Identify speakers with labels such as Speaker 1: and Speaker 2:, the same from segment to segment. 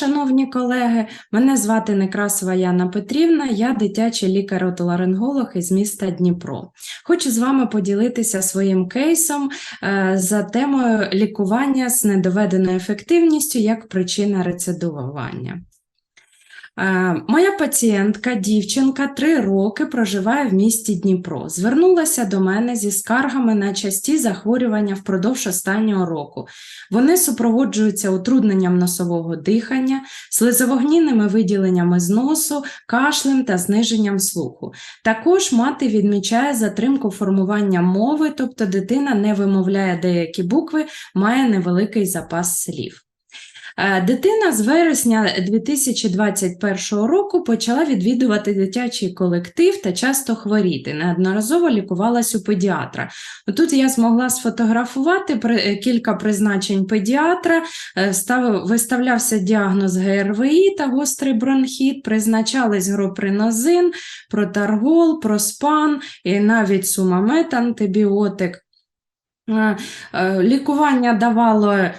Speaker 1: Шановні колеги, мене звати Некрасова Яна Петрівна, я дитячий лікар-отоларинголог із міста Дніпро. Хочу з вами поділитися своїм кейсом е, за темою лікування з недоведеною ефективністю як причина рецидивування. Е, Моя пацієнтка, дівчинка, три роки проживає в місті Дніпро. Звернулася до мене зі скаргами на часті захворювання впродовж останнього року. Вони супроводжуються утрудненням носового дихання, слизовогнінними виділеннями з носу, кашлем та зниженням слуху. Також мати відмічає затримку формування мови, тобто дитина не вимовляє деякі букви, має невеликий запас слів. Е, Дитина з вересня 2021 року почала відвідувати дитячий колектив та часто хворіти. Неодноразово лікувалась у педіатра. Тут я змогла сфотографувати е, кілька призначень педіатра, е, став- виставлявся діагноз ГРВІ та гострий бронхіт, призначались гропринозин, протаргол, проспан і навіть сумамет антибіотик. Е, е, Лікування давало е,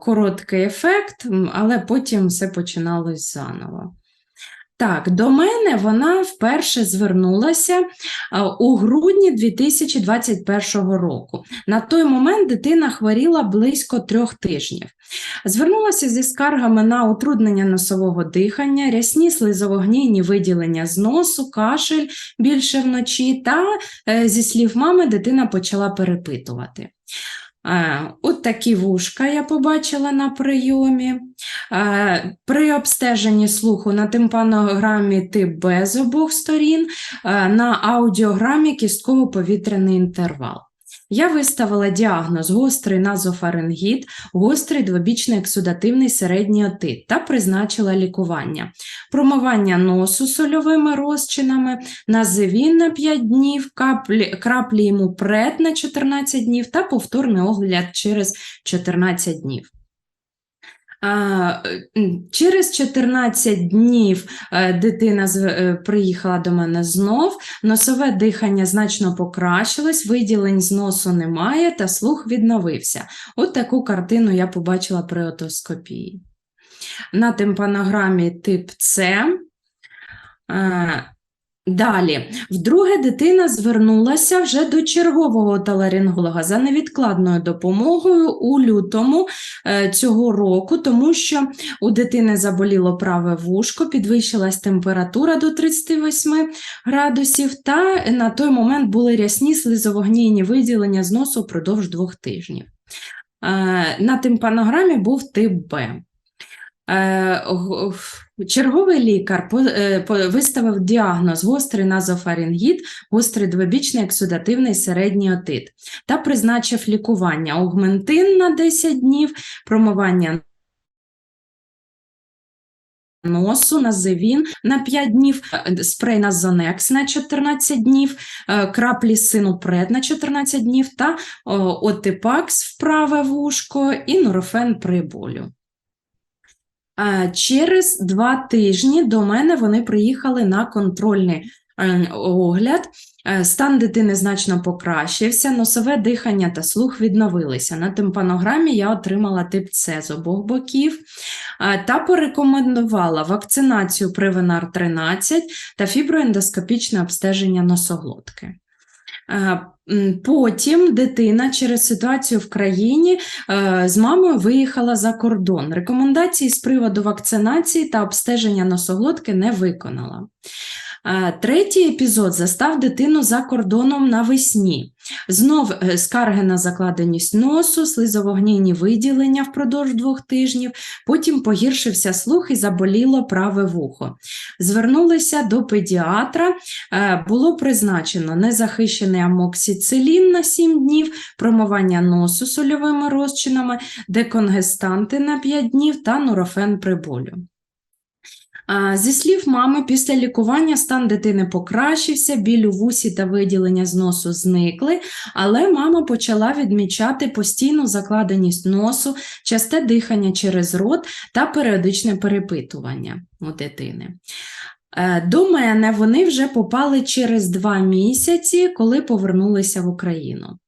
Speaker 1: короткий ефект, але потім все починалось заново. Так, до мене вона вперше звернулася е, у грудні 2021 року. На той момент дитина хворіла близько трьох тижнів. Звернулася зі скаргами на утруднення носового дихання, рясні слизовогнійні виділення з носу, кашель більше вночі, та е, зі слів мами дитина почала перепитувати. От такі вушка я побачила на прийомі. При обстеженні слуху на тимпанограмі тип Б з обох сторін, на аудіограмі кістково-повітряний інтервал. Я виставила діагноз гострий назофарингіт, гострий двобічний ексудативний середній отит та призначила лікування. Промивання носу сольовими розчинами, називін на 5 днів, каплі, краплі йому пред на 14 днів та повторний огляд через 14 днів. М, Через 14 днів е, дитина е, приїхала до мене знов, носове дихання значно покращилось, виділень з носу немає та слух відновився. От таку картину я побачила при отоскопії. На тимпанограмі тип С. Е, Далі, вдруге дитина звернулася вже до чергового отоларинголога за невідкладною допомогою у лютому е, цього року, тому що у дитини заболіло праве вушко, підвищилась температура до 38 градусів, та на той момент були рясні слизовогнійні виділення з носу впродовж двох тижнів. Е, На тимпанограмі був тип Б. Черговий лікар е, виставив діагноз гострий назофарингіт, гострий двобічний ексудативний середній отит та призначив лікування аугментин на 10 днів, промивання носу, називін на 5 днів, е, спрей назонекс на 14 днів, е, краплі синупред на 14 днів та отипакс в праве вушко і нурофен при болю. Через два тижні до мене вони приїхали на контрольний е, огляд. Е, Стан дитини значно покращився, носове дихання та слух відновилися. На тимпанограмі я отримала тип С з обох боків е, та порекомендувала вакцинацію Привенар 13 та фіброендоскопічне обстеження носоглотки. Потім дитина через ситуацію в країні е, з мамою виїхала за кордон. Рекомендації з приводу вакцинації та обстеження носоглотки не виконала. Е, Третій епізод застав дитину за кордоном навесні. Знов е, скарги на закладеність носу, слизовогнійні виділення впродовж двох тижнів, потім погіршився слух і заболіло праве вухо. Звернулися до педіатра, е, було призначено незахищений амоксицилін на 7 днів, промивання носу сольовими розчинами, деконгестанти на 5 днів та нурофен при болю. Зі слів мами, після лікування стан дитини покращився, біль у вусі та виділення з носу зникли, але мама почала відмічати постійну закладеність носу, часте дихання через рот та періодичне перепитування у дитини. Е, До мене вони вже попали через два місяці, коли повернулися в Україну.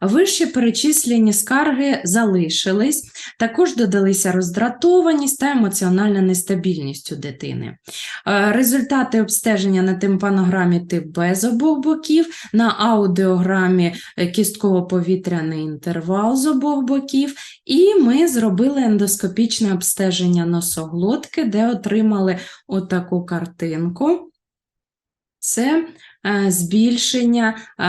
Speaker 1: Вище перечислені скарги залишились, також додалися роздратованість та емоціональна нестабільність у дитини. Е, Результати обстеження на тимпанограмі тип Б з обох боків, на аудіограмі е, кістково-повітряний інтервал з обох боків, і ми зробили ендоскопічне обстеження носоглотки, де отримали отаку картинку. Це е, збільшення е,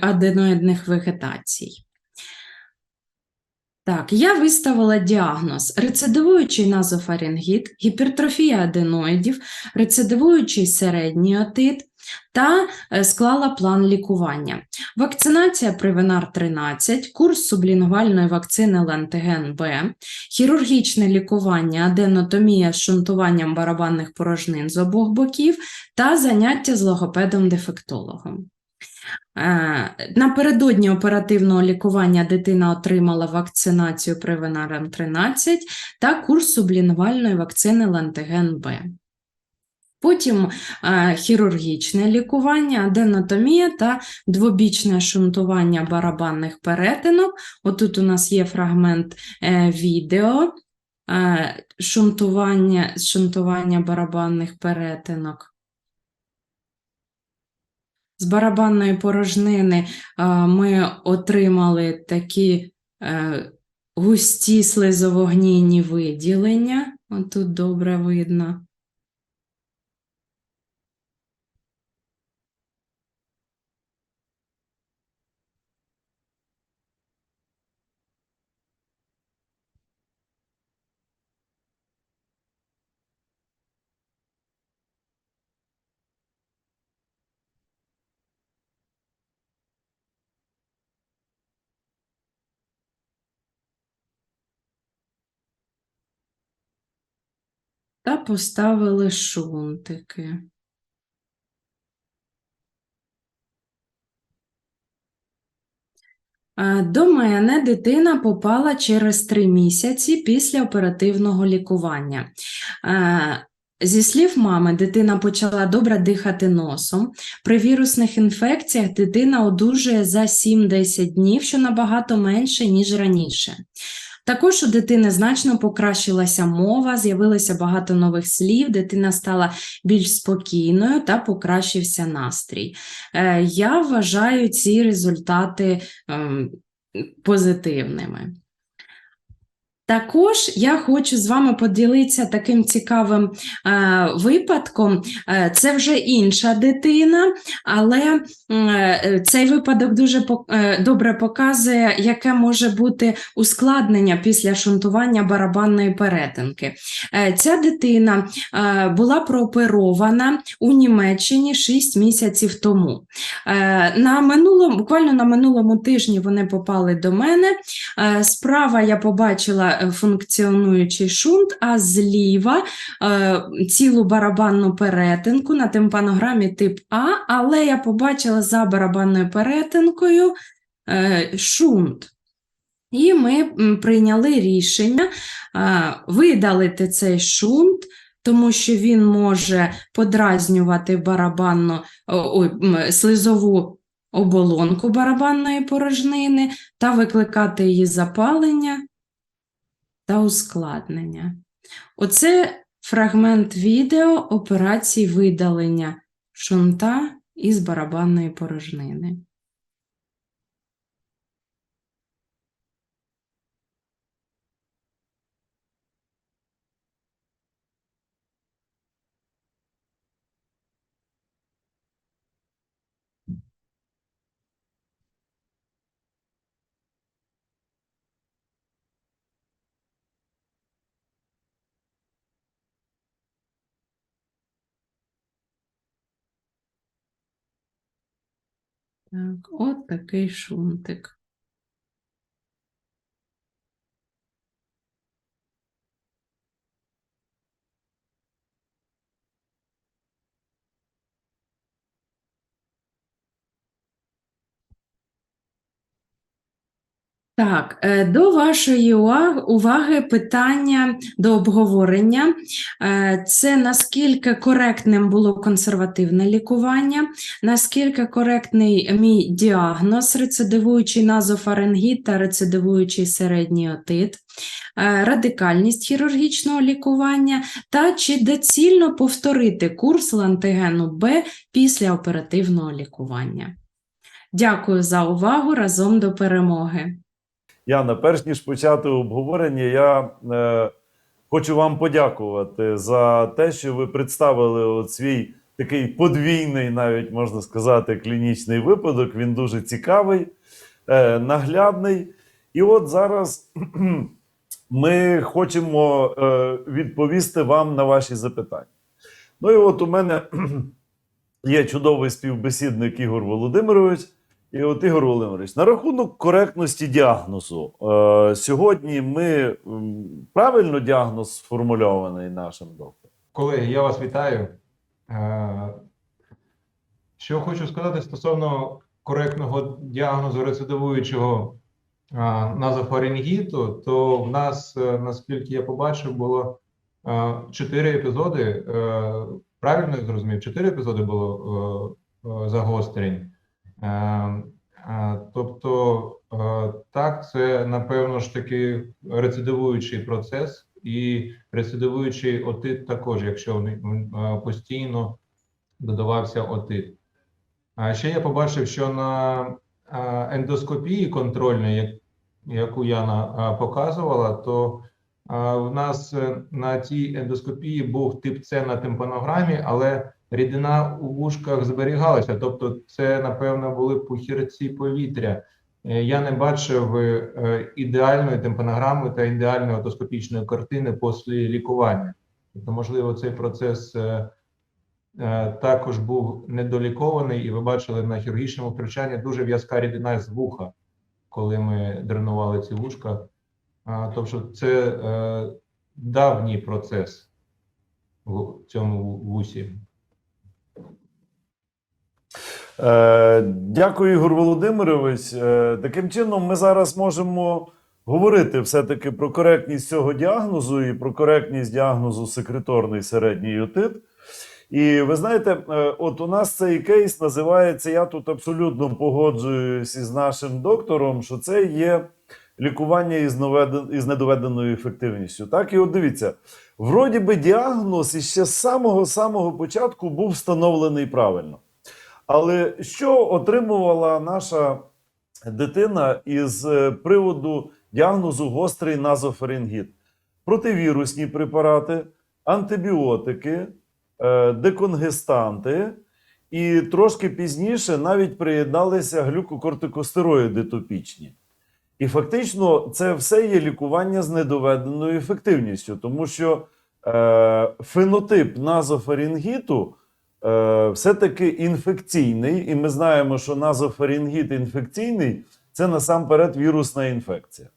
Speaker 1: аденоїдних вегетацій. Так, я виставила діагноз рецидивуючий назофарингіт, гіпертрофія аденоїдів, рецидивуючий середній отит та е, склала план лікування. Вакцинація Привенар 13, курс сублінгвальної вакцини Лантиген Б, хірургічне лікування, аденотомія з шунтуванням барабанних порожнин з обох боків та заняття з логопедом-дефектологом. Е, Напередодні оперативного лікування дитина отримала вакцинацію Привенарем 13 та курс сублінгвальної вакцини Лантиген Б. Потім е, хірургічне лікування, аденотомія та двобічне шунтування барабанних перетинок. Отут у нас є фрагмент е, відео е, шунтування, шунтування барабанних перетинок. З барабанної порожнини е, ми отримали такі е, густі слизовогнійні виділення. Отут добре видно. Та поставили шунтики. До мене дитина попала через три місяці після оперативного лікування. Зі слів мами, дитина почала добре дихати носом. При вірусних інфекціях дитина одужує за 7-10 днів, що набагато менше, ніж раніше. Також у дитини значно покращилася мова, з'явилося багато нових слів, дитина стала більш спокійною та покращився настрій. Е, Я вважаю ці результати ем, позитивними. Також я хочу з вами поділитися таким цікавим е, випадком. Е, це вже інша дитина, але е, цей випадок дуже е, добре показує, яке може бути ускладнення після шунтування барабанної перетинки. Е, ця дитина е, була прооперована у Німеччині 6 місяців тому. Е, на минулому, буквально на минулому тижні вони попали до мене. Е, Справа я побачила функціонуючий шунт, а зліва е, цілу барабанну перетинку на тимпанограмі тип А, але я побачила за барабанною перетинкою е, шунт. І ми прийняли рішення е, видалити цей шунт, тому що він може подразнювати барабанну, ой, слизову оболонку барабанної порожнини та викликати її запалення та ускладнення. Оце фрагмент відео операції видалення шунта із барабанної порожнини. Так, от такий шунтик. Так, е, до вашої уваги питання до обговорення. Е, Це наскільки коректним було консервативне лікування, наскільки коректний мій діагноз, рецидивуючий назофарингіт та рецидивуючий середній отит, е, радикальність хірургічного лікування та чи доцільно повторити курс лантигену Б після оперативного лікування. Дякую за увагу. Разом до перемоги.
Speaker 2: Яна, перш ніж почати обговорення, я е, хочу вам подякувати за те, що ви представили от свій такий подвійний, навіть можна сказати, клінічний випадок. Він дуже цікавий, е, наглядний. І от зараз ми хочемо е, відповісти вам на ваші запитання. Ну і от у мене є чудовий співбесідник Ігор Володимирович. І от Ігор Володимирович, на рахунок коректності діагнозу. Е, сьогодні ми правильно діагноз сформульований нашим доктором.
Speaker 3: Колеги, я вас вітаю. Е, Що хочу сказати стосовно коректного діагнозу рецидивуючого е, назофарингіту, то в нас, е, наскільки я побачив, було е, чотири епізоди. е, Правильно я зрозумів? Чотири епізоди було е, е, загострень. Е, е, Тобто, е, так, це напевно ж таки рецидивуючий процес, і рецидивуючий отит також, якщо постійно додавався отит. А ще я побачив, що на ендоскопії контрольній, як- яку Яна показувала, то в нас на тій ендоскопії був тип С на тимпанограмі, але рідина у вушках зберігалася. Тобто, це, напевно, були пухірці повітря. Е, Я не бачив е, ідеальної тимпанограми та ідеальної отоскопічної картини після лікування. Тобто, можливо, цей процес е, також був недолікований, і ви бачили на хірургічному втручанні дуже в'язка рідина з вуха, коли ми дренували ці вушка. Тобто, це давній процес в цьому вусі.
Speaker 2: Е, дякую, Ігор Володимирович. Е, таким чином, ми зараз можемо говорити все-таки про коректність цього діагнозу і про коректність діагнозу секреторний середній отит. І ви знаєте, е, от у нас цей кейс називається. Я тут абсолютно погоджуюсь із нашим доктором, що це є лікування із, новеден- із недоведеною ефективністю. Так, і от дивіться, вроді би діагноз іще з самого самого початку був встановлений правильно. Але що отримувала наша дитина із е, приводу діагнозу гострий назофарингіт? Противірусні препарати, антибіотики, е, деконгестанти, і трошки пізніше навіть приєдналися глюкокортикостероїди топічні. І фактично це все є лікування з недоведеною ефективністю, тому що е, фенотип назофарингіту все-таки інфекційний, і ми знаємо, що назофарингіт інфекційний це насамперед вірусна інфекція.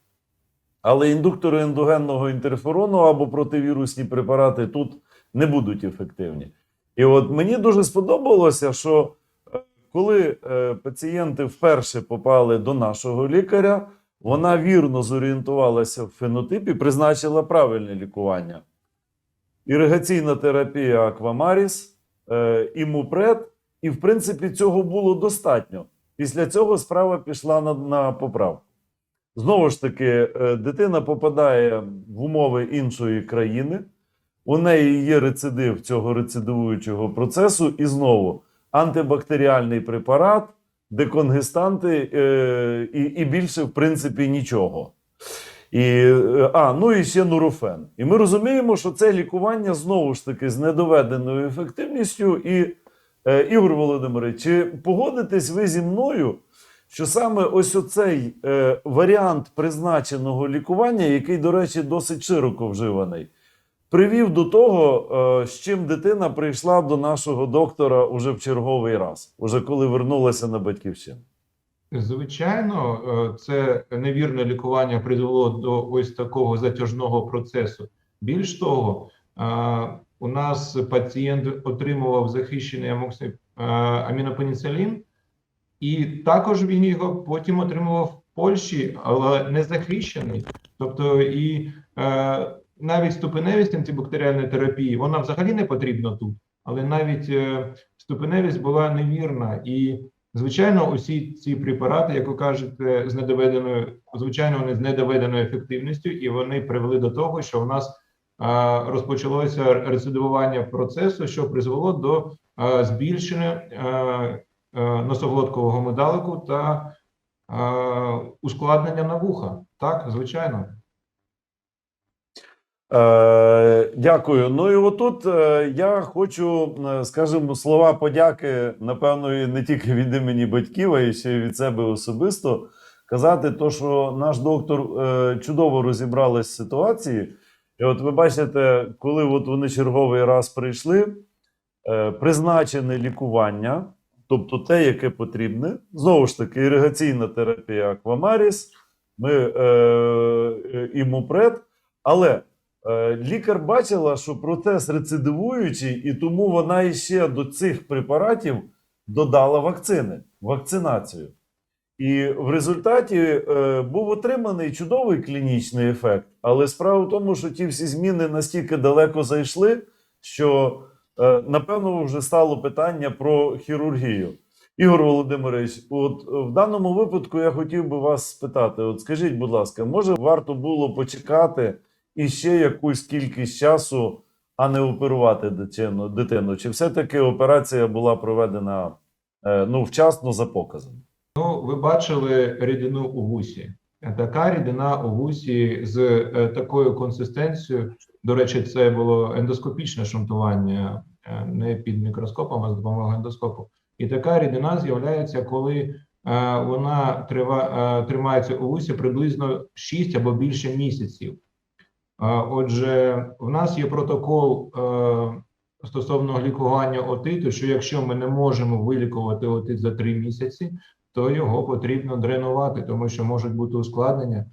Speaker 2: Але індуктори ендогенного інтерферону або противірусні препарати тут не будуть ефективні. І от мені дуже сподобалося, що е, коли е, пацієнти вперше попали до нашого лікаря, вона вірно зорієнтувалася в фенотипі, призначила правильне лікування. Іригаційна терапія Аквамаріс, е, імупред, і в принципі цього було достатньо. Після цього справа пішла на, на поправку. Знову ж таки, е, дитина попадає в умови іншої країни, у неї є рецидив цього рецидивуючого процесу, і знову антибактеріальний препарат, деконгестанти е, і, і більше, в принципі, нічого. І, е, а, ну і ще нурофен. І ми розуміємо, що це лікування знову ж таки з недоведеною ефективністю. І, е, Ігор Володимирович, чи погодитесь ви зі мною, що саме ось оцей е, варіант призначеного лікування, який, до речі, досить широко вживаний, привів до того, е, з чим дитина прийшла до нашого доктора уже в черговий раз, уже коли вернулася на батьківщину.
Speaker 3: Звичайно, е, це невірне лікування призвело до ось такого затяжного процесу. Більш того, е, у нас пацієнт отримував захищений амоксі- е, амінопеніцилін, і також він його потім отримував в Польщі, але не захищений. Тобто, і навіть ступеневість антибактеріальної терапії вона взагалі не потрібна тут, але навіть ступеневість була невірна. І, звичайно, усі ці препарати, як ви кажете, з недоведеною, звичайно, вони з недоведеною ефективністю, і вони привели до того, що у нас розпочалося рецидивування процесу, що призвело до збільшення носоглоткового медалику та ускладнення на вуха. Так, звичайно.
Speaker 2: Е, дякую. Ну і отут е, я хочу, е, скажімо, слова подяки, напевно, і не тільки від імені батьків, а й ще й від себе особисто. Казати, то, що наш доктор е, чудово розібралась з ситуації. І от ви бачите, коли от вони черговий раз прийшли, е, призначене лікування, тобто те, яке потрібне, знову ж таки, іригаційна терапія Аквамаріс, ми е, е, імупред, але Лікар бачила, що процес рецидивуючий, і тому вона іще до цих препаратів додала вакцини, вакцинацію. І в результаті е, був отриманий чудовий клінічний ефект. Але справа в тому, що ті всі зміни настільки далеко зайшли, що е, напевно вже стало питання про хірургію. Ігор Володимирович, от е, в даному випадку я хотів би вас спитати: от скажіть, будь ласка, може варто було почекати? І ще якусь кількість часу, а не оперувати дитину, дитину. Чи все-таки операція була проведена е, ну, вчасно за показом?
Speaker 3: Ну, ви бачили рідину у вусі. Така рідина у вусі з е, такою консистенцією. До речі, це було ендоскопічне шунтування, е, не під мікроскопом, а з допомогою ендоскопу. І така рідина з'являється, коли вона трива, тримається у вусі приблизно 6 або більше місяців. Отже, в нас є протокол е, стосовно лікування отиту, що якщо ми не можемо вилікувати отит за 3 місяці, то його потрібно дренувати, тому що можуть бути ускладнення,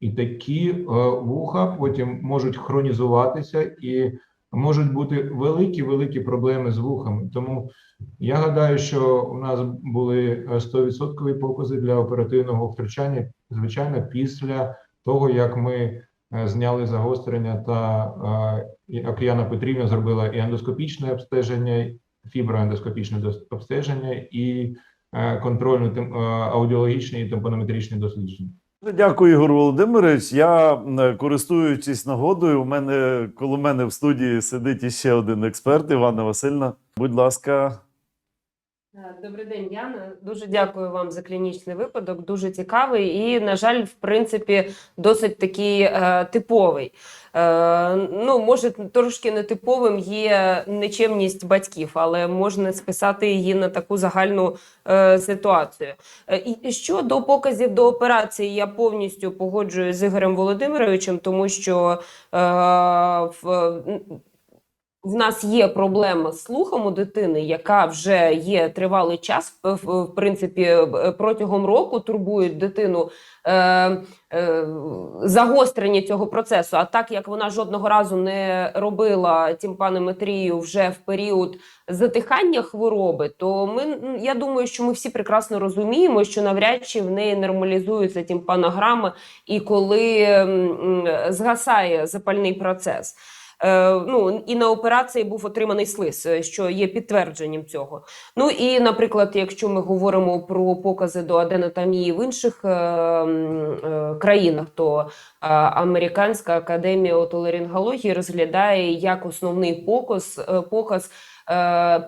Speaker 3: і такі е, вуха потім можуть хронізуватися і можуть бути великі великі проблеми з вухами. Тому я гадаю, що у нас були е, 100% покази для оперативного втручання, звичайно, після того як ми е, зняли загострення та е, Океана Петрівна зробила і ендоскопічне обстеження, фіброендоскопічне дос- обстеження і е, контрольно е, аудіологічні і темпонометричні дослідження.
Speaker 2: Дякую, Ігор Володимирович. Я, е, користуючись нагодою, у мене коло мене в студії сидить іще один експерт, Івана Васильівна. Будь ласка,
Speaker 4: Е, Добрий день, Яна. Дуже дякую вам за клінічний випадок. Дуже цікавий і, на жаль, в принципі, досить такий е, типовий. Е, ну, може, трошки нетиповим є нечемність батьків, але можна списати її на таку загальну е, ситуацію. Е, щодо показів до операції, я повністю погоджуюсь з Ігорем Володимировичем, тому що е, в, в нас є проблема з слухом у дитини, яка вже є тривалий час, в, принципі, е, протягом року турбують дитину е, е, загострення цього процесу. А так як вона жодного разу не робила тімпанометрію вже в період затихання хвороби, то ми я думаю, що ми всі прекрасно розуміємо, що навряд чи в неї нормалізується тімпанограма, і коли м, м, згасає запальний процес. Е, ну і на операції був отриманий слиз, е, що є підтвердженням цього. Ну і, наприклад, якщо ми говоримо про покази до аденотомії в інших е, країнах, то Американська академія отоларингології розглядає як основний показ, е, показ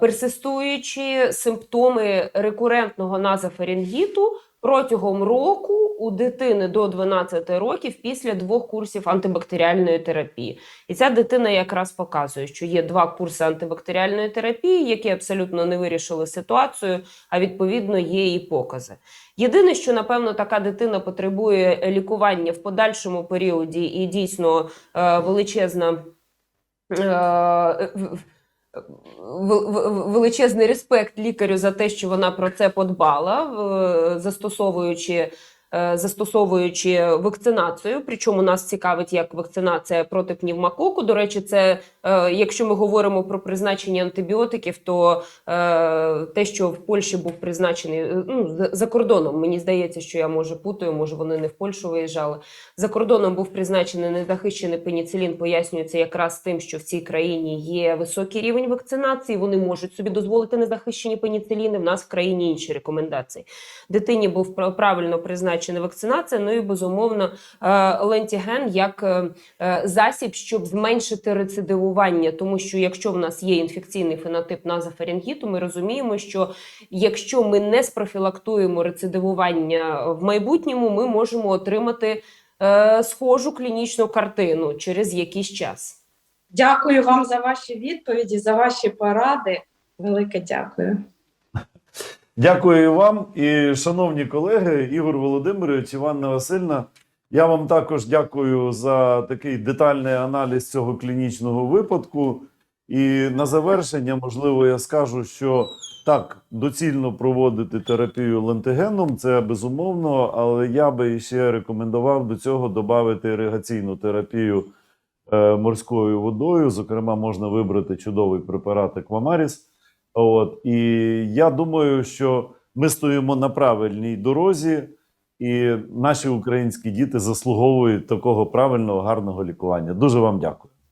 Speaker 4: персистуючі симптоми рекурентного назофарингіту протягом року у дитини до 12 років після двох курсів антибактеріальної терапії. І ця дитина якраз показує, що є два курси антибактеріальної терапії, які абсолютно не вирішили ситуацію, а відповідно є і покази. Єдине, що напевно така дитина потребує лікування в подальшому періоді, і дійсно е, величезна. Е, величезний респект лікарю за те, що вона про це подбала, застосовуючи застосовуючи вакцинацію. Причому нас цікавить як вакцинація проти пневмококу. До речі, це е, якщо ми говоримо про призначення антибіотиків, то е, те, що в Польщі був призначений е, ну, за- кордоном, мені здається, що я може путаю, може вони не в Польщу виїжджали. За кордоном був призначений незахищений пеніцилін, пояснюється якраз тим, що в цій країні є високий рівень вакцинації. Вони можуть собі дозволити незахищені пеніциліни. В нас в країні інші рекомендації. Дитині був пра- правильно призначена вакцинація. Ну і безумовно е, лентіген як е, е, засіб, щоб зменшити рецидивування. Тому що якщо в нас є інфекційний фенотип назофарингіту, ми розуміємо, що якщо ми не спрофілактуємо рецидивування в майбутньому, ми можемо отримати схожу клінічну картину через якийсь час.
Speaker 5: Дякую вам за ваші відповіді, за ваші поради. Велике дякую.
Speaker 2: Дякую вам. І, шановні колеги, Ігор Володимирович, Іванна Васильівна, я вам також дякую за такий детальний аналіз цього клінічного випадку. І на завершення, можливо, я скажу, що так, доцільно проводити терапію лентигеном, це безумовно, але я би ще рекомендував до цього додати іригаційну терапію е, морською водою. Зокрема, можна вибрати чудовий препарат Еквамаріс. От і я думаю, що ми стоїмо на правильній дорозі, і наші українські діти заслуговують такого правильного, гарного лікування. Дуже вам дякую.